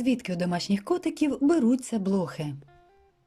звідки у домашніх котиків беруться блохи.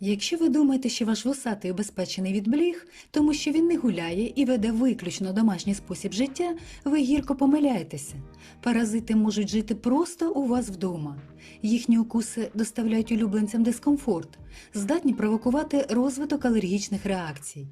Якщо ви думаєте, що ваш вусатий убезпечений від бліг, тому що він не гуляє і веде виключно домашній спосіб життя, ви гірко помиляєтеся. Паразити можуть жити просто у вас вдома. Їхні укуси доставляють улюбленцям дискомфорт, здатні провокувати розвиток алергічних реакцій.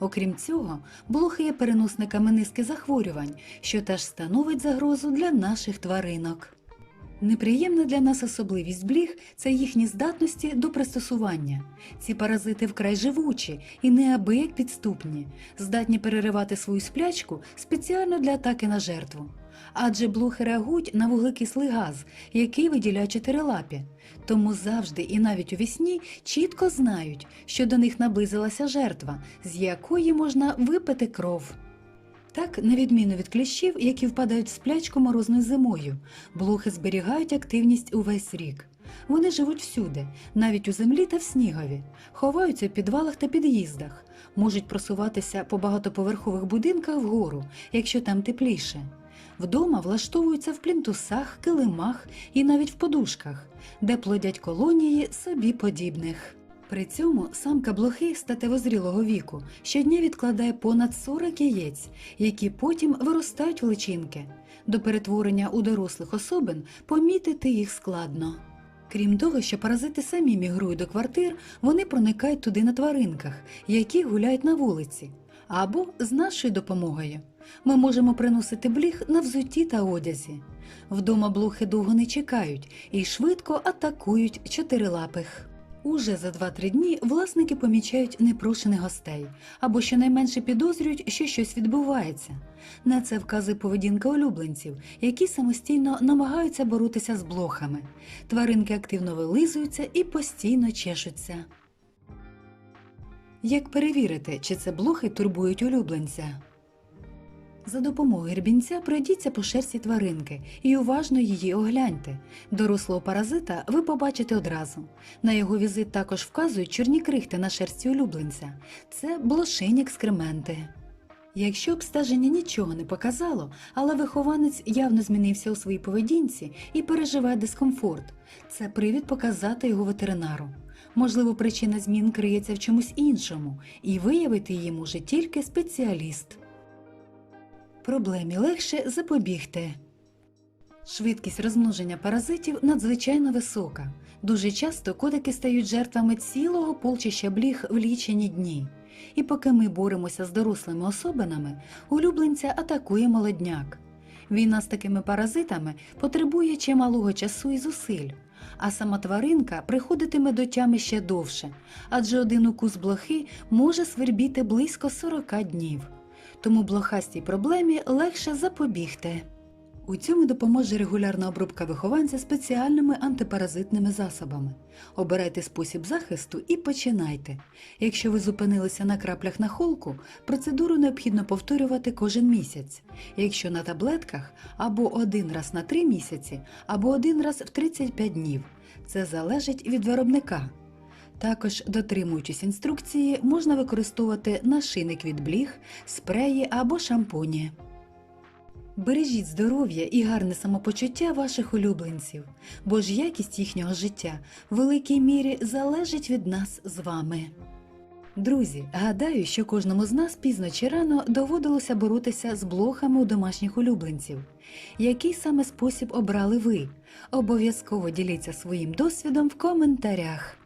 Окрім цього, блохи є переносниками низки захворювань, що теж становить загрозу для наших тваринок. Неприємна для нас особливість бліг це їхні здатності до пристосування. Ці паразити вкрай живучі і неабияк підступні, здатні переривати свою сплячку спеціально для атаки на жертву. Адже блохи реагують на вуглекислий газ, який виділяють чотирилапі. Тому завжди і навіть у вісні чітко знають, що до них наблизилася жертва, з якої можна випити кров. Так, на відміну від кліщів, які впадають в сплячку морозною зимою, блохи зберігають активність увесь рік. Вони живуть всюди, навіть у землі та в снігові, ховаються в підвалах та під'їздах, можуть просуватися по багатоповерхових будинках вгору, якщо там тепліше. Вдома влаштовуються в плінтусах, килимах і навіть в подушках, де плодять колонії собі подібних. При цьому самка блохи статевозрілого віку щодня відкладає понад 40 яєць, які потім виростають в личинки. До перетворення у дорослих особин помітити їх складно. Крім того, що паразити самі мігрують до квартир, вони проникають туди на тваринках, які гуляють на вулиці, або з нашою допомогою. Ми можемо приносити бліг на взутті та одязі. Вдома блохи довго не чекають і швидко атакують чотирилапих. Уже за 2-3 дні власники помічають непрошених гостей або щонайменше підозрюють, що щось відбувається. На це вказує поведінка улюбленців, які самостійно намагаються боротися з блохами. Тваринки активно вилизуються і постійно чешуться. Як перевірити, чи це блохи турбують улюбленця? За допомогою гребінця пройдіться по шерсті тваринки і уважно її огляньте. Дорослого паразита ви побачите одразу. На його візит також вказують чорні крихти на шерсті улюбленця. Це блошині екскременти. Якщо обстеження нічого не показало, але вихованець явно змінився у своїй поведінці і переживає дискомфорт, це привід показати його ветеринару. Можливо, причина змін криється в чомусь іншому, і виявити її може тільки спеціаліст. Проблемі легше запобігти. Швидкість розмноження паразитів надзвичайно висока. Дуже часто котики стають жертвами цілого полчища бліг в лічені дні. І поки ми боремося з дорослими особинами, улюбленця атакує молодняк. Війна з такими паразитами потребує чималого часу і зусиль, а сама тваринка приходитиме до тями ще довше, адже один укус блохи може свербіти близько 40 днів. Тому блохастій проблемі легше запобігти. У цьому допоможе регулярна обробка вихованця спеціальними антипаразитними засобами. Обирайте спосіб захисту і починайте. Якщо ви зупинилися на краплях на холку, процедуру необхідно повторювати кожен місяць. Якщо на таблетках або один раз на 3 місяці, або один раз в 35 днів. Це залежить від виробника. Також, дотримуючись інструкції, можна використовувати нашийник від бліг, спреї або шампуні. Бережіть здоров'я і гарне самопочуття ваших улюбленців, бо ж якість їхнього життя в великій мірі залежить від нас з вами. Друзі, гадаю, що кожному з нас пізно чи рано доводилося боротися з блохами у домашніх улюбленців. Який саме спосіб обрали ви? Обов'язково діліться своїм досвідом в коментарях.